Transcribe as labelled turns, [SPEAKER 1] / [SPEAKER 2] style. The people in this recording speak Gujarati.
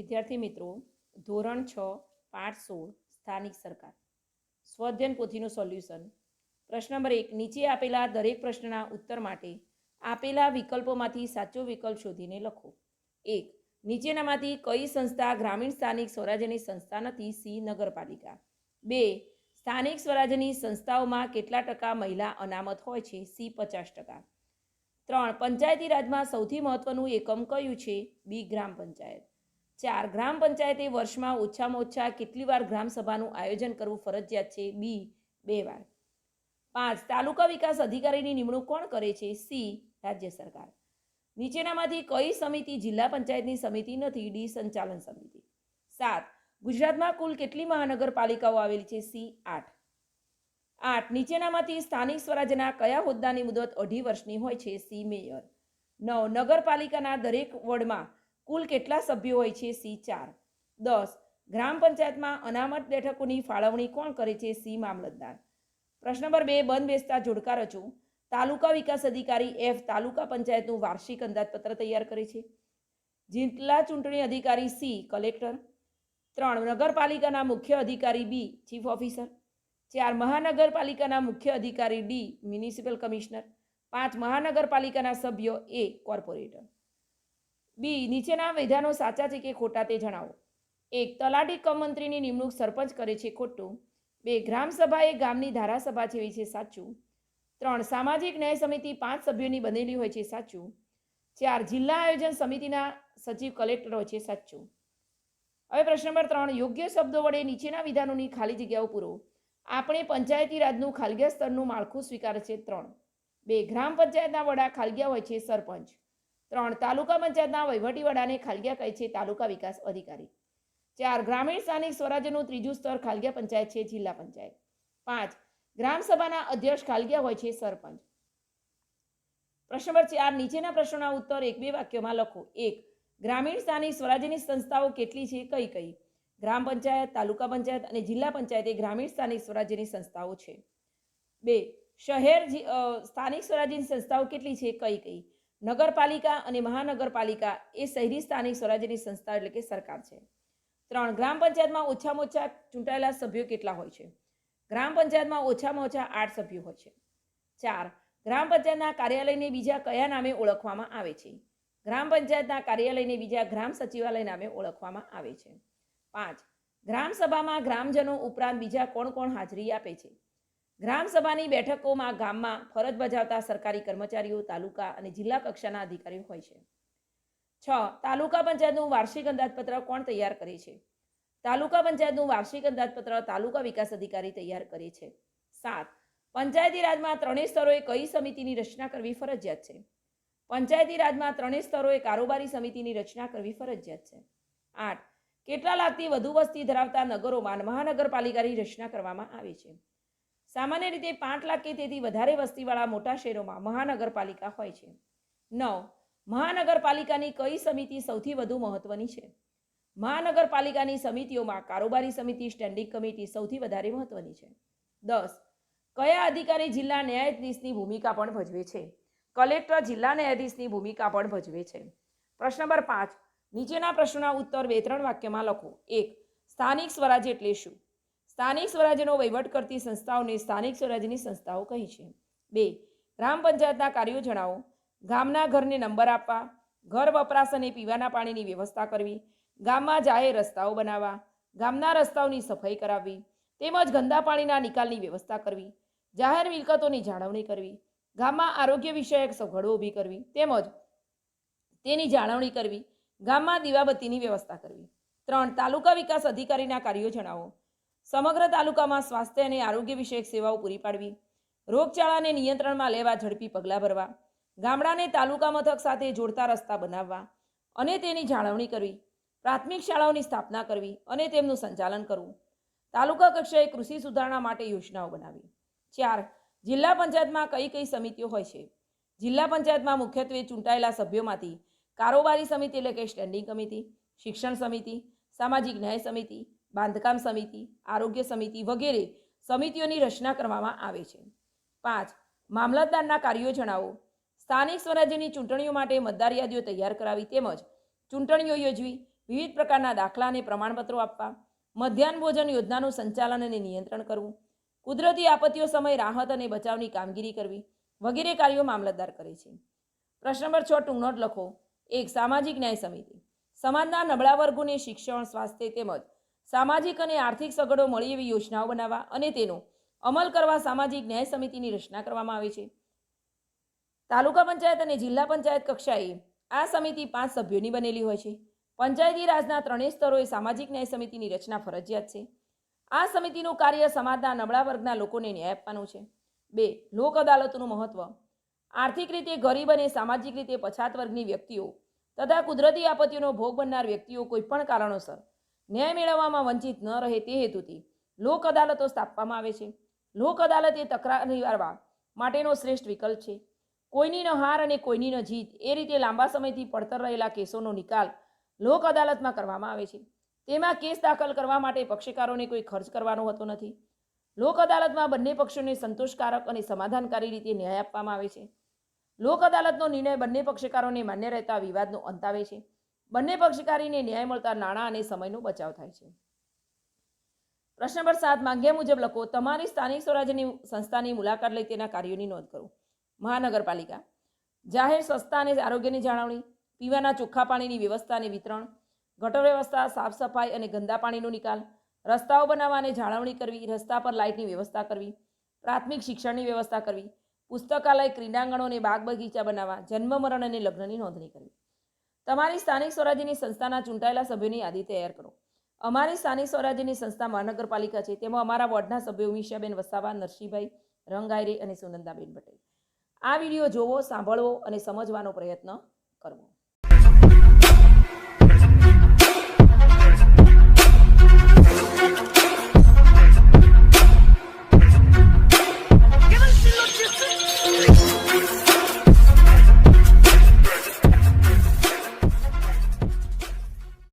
[SPEAKER 1] વિદ્યાર્થી મિત્રો, ધોરણ છ, પાઠ સોળ, સ્થાનિક સરકાર. સ્વઅધ્યયન પોથીનું સોલ્યુશન. પ્રશ્ન નંબર એક, નીચે આપેલા દરેક પ્રશ્નના ઉત્તર માટે આપેલા વિકલ્પોમાંથી સાચો વિકલ્પ શોધીને લખો. એક, નીચેનામાંથી કઈ સંસ્થા ગ્રામીણ સ્થાનિક સ્વરાજ્યની સંસ્થા નથી? સી, નગરપાલિકા. બે, સ્થાનિક સ્વરાજ્યની સંસ્થાઓમાં કેટલા ટકા મહિલા અનામત હોય છે? સી, પચાસ ટકા. ત્રણ, પંચાયતી રાજમાં સૌથી મહત્વનું એકમ કયું છે? બી, ગ્રામ પંચાયત. ચાર ગ્રામ પંચાયતે વર્ષમાં ઓછામાં ઓછા કેટલી વાર ગ્રામસભાનું આયોજન કરવું ફરજિયાત છે? બી, બે વાર. પાંચ, તાલુકા વિકાસ અધિકારીની નિમણૂક કોણ કરે છે? સી, રાજ્ય સરકાર. નીચેનામાંથી કઈ સમિતિ જિલ્લા પંચાયતની સમિતિ નથી? ડી, સંચાલન સમિતિ. સાત, ગુજરાતમાં કુલ કેટલી મહાનગરપાલિકાઓ આવેલી છે? સી, આઠ. આઠ, નીચેનામાંથી સ્થાનિક સ્વરાજ્યના કયા હોદ્દાની મુદત અઢી વર્ષની હોય છે? C, mayor. નવ, નગરપાલિકાના દરેક વોર્ડમાં કુલ કેટલા સભ્યો હોય છે? સી ચાર. દસ. ગ્રામ પંચાયતમાં અનામત બેઠકોની ફાળવણી કોણ કરે છે? સી મામલતદાર. પ્રશ્ન નંબર બે, બંધ બેસતા જોડકા રચો. તાલુકા વિકાસ અધિકારી એફ તાલુકા પંચાયતનું વાર્ષિક અંદાજપત્ર તૈયાર કરે છે. જિલ્લા ચૂંટણી અધિકારી સી કલેક્ટર. ત્રણ, નગરપાલિકાના મુખ્ય અધિકારી બી ચીફ ઓફિસર. ચાર, મહાનગરપાલિકાના મુખ્ય અધિકારી ડી મ્યુનિસિપલ કમિશનર. પાંચ, મહાનગરપાલિકાના સભ્યો એ કોર્પોરેટર. બી, નીચેના વિધાનો સાચા છે કે ખોટા તે જણાવો. એક, તલાટી કમ મંત્રીની નિમણૂક સરપંચ કરે છે ખોટું. બે ગ્રામસભા એ ગામની ધારાસભા જેવી છે સાચું. ત્રણ, સામાજિક ન્યાય સમિતિ પાંચ સભ્યોની બનેલી હોય છે સાચું. ચાર, જિલ્લા આયોજન સમિતિના સચિવ કલેક્ટર હોય છે સાચું. હવે પ્રશ્ન નંબર ત્રણ, યોગ્ય શબ્દો વડે નીચેના વિધાનોની ખાલી જગ્યાઓ પૂરો. આપણે પંચાયતી રાજનું ખાલગીયા સ્તરનું માળખું સ્વીકારે છે ત્રણ. બે, ગ્રામ પંચાયતના વડા ખાલગીયા હોય છે સરપંચ. ત્રણ, તાલુકા પંચાયતના વહીવટી વડાને ખાલગ્યા કહે છે, તાલુકા વિકાસ અધિકારી. ચાર, ગ્રામીણ સ્થાનિક સ્વરાજ્યનું ત્રીજું સ્તર ખાલગ્યા પંચાયત છે, જિલ્લા પંચાયત. પાંચ ગ્રામસભાના અધ્યક્ષ ખાલગિયા હોય છે, સરપંચ. પ્રશ્ન નંબર ચાર, નીચેના પ્રશ્નોના ઉત્તર એક બે વાક્યોમાં લખો. એક, ગ્રામીણ સ્થાનિક સ્વરાજ્યની સંસ્થાઓ કેટલી છે, કઈ કઈ? ગ્રામ પંચાયત, તાલુકા પંચાયત અને જિલ્લા પંચાયત એ ગ્રામીણ સ્થાનિક સ્વરાજ્યની સંસ્થાઓ છે. બે, શહેર સ્થાનિક સ્વરાજ્યની સંસ્થાઓ કેટલી છે, કઈ કઈ? નગરપાલિકા અને મહાનગરપાલિકા એ શહેરી સ્થાનિક સ્વરાજ્યની સંસ્થા એટલે કે સરકાર છે. ત્રણ, ગ્રામ પંચાયતમાં ઓછામાં ઓછા ચૂંટાયેલા સભ્યો કેટલા હોય છે? ગ્રામ પંચાયતમાં ઓછામાં ઓછા આઠ સભ્યો હોય છે. ચાર, ગ્રામ પંચાયતના કાર્યાલયને બીજા કયા નામે ઓળખવામાં આવે છે? ગ્રામ પંચાયતના કાર્યાલયને બીજા ગ્રામ સચિવાલય નામે ઓળખવામાં આવે છે. પાંચ, ગ્રામ સભામાં ગ્રામજનો ઉપરાંત બીજા કોણ કોણ હાજરી આપે છે? ગ્રામ સભાની બેઠકોમાં ગામમાં ફરજ બજાવતા સરકારી કર્મચારીઓ, તાલુકા અને જિલ્લા કક્ષાના અધિકારીઓ હોય છે. છ, તાલુકા પંચાયતનું વાર્ષિક અંદાજપત્ર કોણ તૈયાર કરે છે? તાલુકા પંચાયતનું વાર્ષિક અંદાજપત્ર તાલુકા વિકાસ અધિકારી તૈયાર કરે છે. સાત, પંચાયતી રાજમાં ત્રણેય સ્તરોએ કઈ સમિતિની રચના કરવી ફરજિયાત છે? પંચાયતી રાજમાં ત્રણેય સ્તરોએ કારોબારી સમિતિની રચના કરવી ફરજિયાત છે. આઠ, કેટલા લાખથી વધુ વસ્તી ધરાવતા નગરોમાં મહાનગરપાલિકાની રચના કરવામાં આવે છે? સામાન્ય રીતે પાંચ લાખ કે તેથી વધારે વસ્તીવાળા મોટા શહેરોમાં મહાનગરપાલિકા હોય છે. નવ, મહાનગરપાલિકાની કઈ સમિતિ સૌથી વધુ મહત્વની છે? મહાનગરપાલિકાની સમિતિઓમાં કારોબારી સમિતિ, સ્ટેન્ડિંગ કમિટી સૌથી વધારે મહત્વની છે. દસ, કયા અધિકારી જિલ્લા ન્યાયાધીશની ભૂમિકા પણ ભજવે છે? કલેક્ટર જિલ્લા ન્યાયાધીશની ભૂમિકા પણ ભજવે છે. પ્રશ્ન નંબર પાંચ, નીચેના પ્રશ્નોના ઉત્તર બે ત્રણ વાક્યમાં લખો. એક, સ્થાનિક સ્વરાજ એટલે શું? સ્થાનિક સ્વરાજ્યનો વહીવટ કરતી સંસ્થાઓને સ્થાનિક સ્વરાજ્યની સંસ્થાઓ કહી છે. બે, ગ્રામ પંચાયતના કાર્યો જણાવો. ગામના ઘરને નંબર આપવા. ઘર વપરાશ અને પીવાના પાણીની વ્યવસ્થા કરવી. ગામમાં જાહેર રસ્તાઓ બનાવવા. ગામના રસ્તાઓની સફાઈ કરાવવી. તેમજ ગંદા પાણીના નિકાલની વ્યવસ્થા કરવી. જાહેર મિલકતોની જાળવણી કરવી. ગામમાં આરોગ્ય વિષયક સગવડો ઊભી કરવી. તેમજ તેની જાળવણી કરવી. ગામમાં દીવાબત્તીની વ્યવસ્થા કરવી. ત્રણ, તાલુકા વિકાસ અધિકારીના કાર્યો જણાવો. સમગ્ર તાલુકામાં સ્વાસ્થ્ય અને આરોગ્ય વિષયક સેવાઓ પૂરી પાડવી, રોગચાળાને નિયંત્રણમાં લેવા ઝડપી પગલાં ભરવા, ગામડાને તાલુકા મથક સાથે જોડતા રસ્તા બનાવવા અને તેની જાળવણી કરવી, પ્રાથમિક શાળાઓની સ્થાપના કરવી અને તેમનું સંચાલન કરવું. તાલુકા કક્ષાએ કૃષિ સુધારણા માટે યોજનાઓ બનાવી. ચાર, જિલ્લા પંચાયતમાં કઈ કઈ સમિતિઓ હોય છે? જિલ્લા પંચાયતમાં મુખ્યત્વે ચૂંટાયેલા સભ્યોમાંથી કારોબારી સમિતિ એટલે કે સ્ટેન્ડિંગ કમિટી શિક્ષણ સમિતિ, સામાજિક ન્યાય સમિતિ બાંધકામ સમિતિ, આરોગ્ય સમિતિ વગેરે સમિતિઓની રચના કરવામાં આવે છે. પાંચ, મામલતદારના કાર્યો જણાવો. સ્થાનિક સ્વરાજ્યની ચૂંટણીઓ માટે મતદાર યાદીઓ તૈયાર કરાવી તેમજ ચૂંટણીઓ યોજવી, વિવિધ પ્રકારના દાખલા અને પ્રમાણપત્રો આપવા, મધ્યાહન ભોજન યોજનાનું સંચાલન અને નિયંત્રણ કરવું, કુદરતી આપત્તિઓ સમયે રાહત અને બચાવની કામગીરી કરવી વગેરે કાર્યો મામલતદાર કરે છે. પ્રશ્ન નંબર છ, ટૂંકનોટ લખો. એક, સામાજિક ન્યાય સમિતિ. સમાજના નબળા વર્ગોને શિક્ષણ, સ્વાસ્થ્ય તેમજ સામાજિક અને આર્થિક સગવડો મળી એવી યોજનાઓ બનાવવા અને તેનો અમલ કરવા સામાજિક ન્યાય સમિતિની રચના કરવામાં આવે છે. તાલુકા પંચાયત અને જિલ્લા પંચાયત કક્ષાએ આ સમિતિ પાંચ સભ્યોની બનેલી હોય છે. પંચાયતી રાજના ત્રણેય સ્તરોએ સામાજિક ન્યાય સમિતિની રચના ફરજિયાત છે. આ સમિતિનું કાર્ય સમાજના નબળા વર્ગના લોકોને ન્યાય આપવાનું છે. બે, લોક અદાલતોનું મહત્વ. આર્થિક રીતે ગરીબ અને સામાજિક રીતે પછાત વર્ગની વ્યક્તિઓ તથા કુદરતી આપત્તિઓનો ભોગ બનનાર વ્યક્તિઓ કોઈપણ કારણોસર ન્યાય મેળવવામાં વંચિત ન રહે તે હેતુથી લોક અદાલતો સ્થાપવામાં આવે છે. લોક અદાલત એ તકરાર નિવારવા માટેનો શ્રેષ્ઠ વિકલ્પ છે. કોઈની ન હાર અને કોઈની ન જીત એ રીતે લાંબા સમયથી પડતર રહેલા કેસોનો નિકાલ લોક અદાલતમાં કરવામાં આવે છે. તેમાં કેસ દાખલ કરવા માટે પક્ષકારોને કોઈ ખર્ચ કરવાનો હોતો નથી. લોક અદાલતમાં બંને પક્ષોને સંતોષકારક અને સમાધાનકારી રીતે ન્યાય આપવામાં આવે છે. લોક અદાલતનો નિર્ણય બંને પક્ષકારોને માન્ય રહેતા વિવાદનો અંત આવે છે. બંને પક્ષકારીને ન્યાય મળતા નાણાં અને સમયનો બચાવ થાય છે. પ્રશ્ન નંબર સાત, માંગ્યા મુજબ લખો, તમારી સ્થાનિક સ્વરાજ્યની સંસ્થાની મુલાકાત લઈ તેના કાર્યોની નોંધ કરો. મહાનગરપાલિકા. જાહેર સ્વચ્છતા અને આરોગ્યની જાળવણી, પીવાના ચોખ્ખા પાણીની વ્યવસ્થા અને વિતરણ, ગટર વ્યવસ્થા, સાફ સફાઈ અને ગંદા પાણીનો નિકાલ, રસ્તાઓ બનાવવા અને જાળવણી કરવી, રસ્તા પર લાઇટની વ્યવસ્થા કરવી, પ્રાથમિક શિક્ષણની વ્યવસ્થા કરવી, પુસ્તકાલય, ક્રીડાંગણો અને બાગ બગીચા બનાવવા, જન્મ મરણ અને લગ્નની નોંધણી કરવી. તમારી સ્થાનિક સ્વરાજ્યની સંસ્થાના ચૂંટાયેલા સભ્યોની યાદી તૈયાર કરો. અમારી સ્થાનિક સ્વરાજ્યની સંસ્થા મહાનગરપાલિકા છે. તેમાં અમારા વોર્ડના સભ્યો ઉમિશાબેન વસાવા, નરસિંહભાઈ રંગાયરે અને સુનંદાબેન પટેલ. આ વીડિયો જોવો, સાંભળવો અને સમજવાનો પ્રયત્ન કરવો.